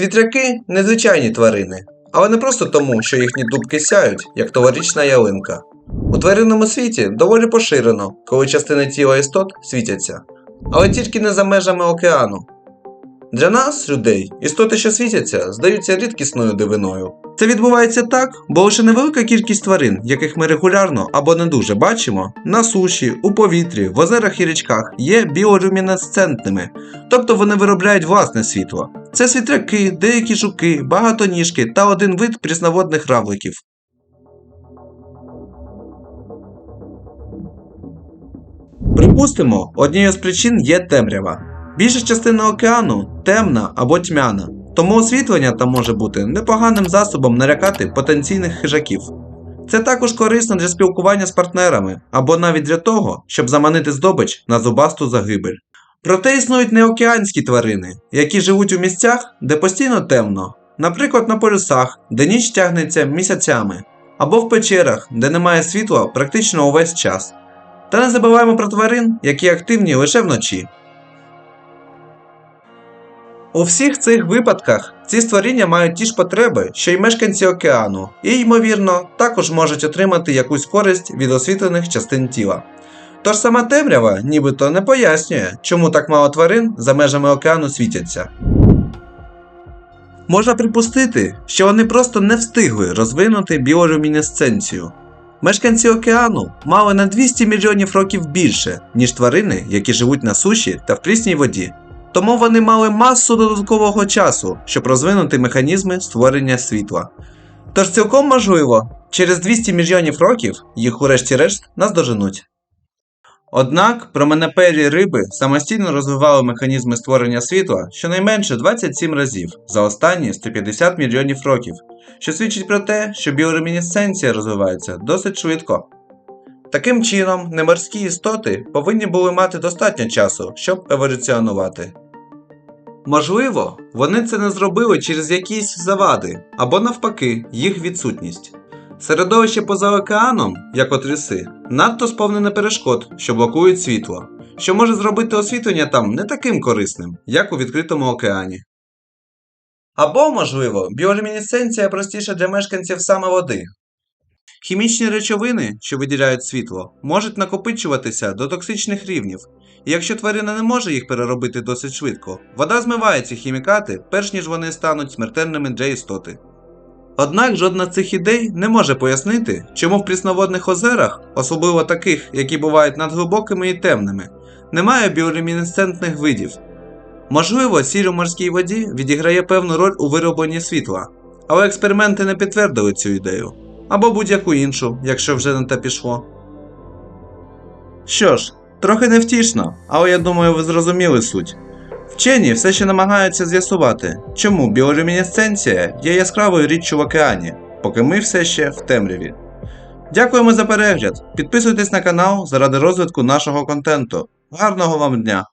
Світряки незвичайні тварини, але не просто тому, що їхні дубки сяють, як товорічна ялинка. У тваринному світі доволі поширено, коли частини тіла істот світяться, але тільки не за межами океану. Для нас, людей, істоти, що світяться, здаються рідкісною дивиною. Це відбувається так, бо лише невелика кількість тварин, яких ми регулярно або не дуже бачимо, на суші, у повітрі, в озерах і річках є біолюмінесцентними, тобто вони виробляють власне світло. Це світряки, деякі жуки, багатоніжки та один вид прісноводних равликів. Припустимо, однією з причин є темрява. Більша частина океану темна або тьмяна, тому освітлення там може бути непоганим засобом налякати потенційних хижаків. Це також корисно для спілкування з партнерами або навіть для того, щоб заманити здобич на зубасту загибель. Проте існують неокеанські тварини, які живуть у місцях, де постійно темно, наприклад, на полюсах, де ніч тягнеться місяцями, або в печерах, де немає світла практично увесь час. Та не забуваємо про тварин, які активні лише вночі. У всіх цих випадках ці створіння мають ті ж потреби, що й мешканці океану, і, ймовірно, також можуть отримати якусь користь від освітлених частин тіла. Тож сама темрява нібито не пояснює, чому так мало тварин за межами океану світяться. Можна припустити, що вони просто не встигли розвинути біолюмінесценцію. Мешканці океану мали на 200 мільйонів років більше, ніж тварини, які живуть на суші та в прісній воді. Тому вони мали масу додаткового часу, щоб розвинути механізми створення світла. Тож цілком можливо, через 200 мільйонів років їх урешті-решт наздоженуть. Однак променепері риби самостійно розвивали механізми створення світла щонайменше 27 разів за останні 150 мільйонів років, що свідчить про те, що біолюмінесценція розвивається досить швидко. Таким чином, неморські істоти повинні були мати достатньо часу, щоб еволюціонувати. Можливо, вони це не зробили через якісь завади або навпаки їх відсутність. Середовище поза океаном, як от ріси, надто сповнене перешкод, що блокують світло, що може зробити освітлення там не таким корисним, як у відкритому океані. Або, можливо, біолюмінесценція простіша для мешканців саме води. Хімічні речовини, що виділяють світло, можуть накопичуватися до токсичних рівнів, і якщо тварина не може їх переробити досить швидко, вода змиває ці хімікати, перш ніж вони стануть смертельними для істоти. Однак жодна з цих ідей не може пояснити, чому в прісноводних озерах, особливо таких, які бувають надглибокими і темними, немає біолюмінесцентних видів. Можливо, сіль у морській воді відіграє певну роль у виробленні світла, але експерименти не підтвердили цю ідею, або будь-яку іншу, якщо вже на те пішло. Що ж, трохи невтішно, але я думаю, ви зрозуміли суть. Вчені все ще намагаються з'ясувати, чому біолюмінесценція є яскравою річчю в океані, поки ми все ще в темряві. Дякуємо за перегляд. Підписуйтесь на канал заради розвитку нашого контенту. Гарного вам дня!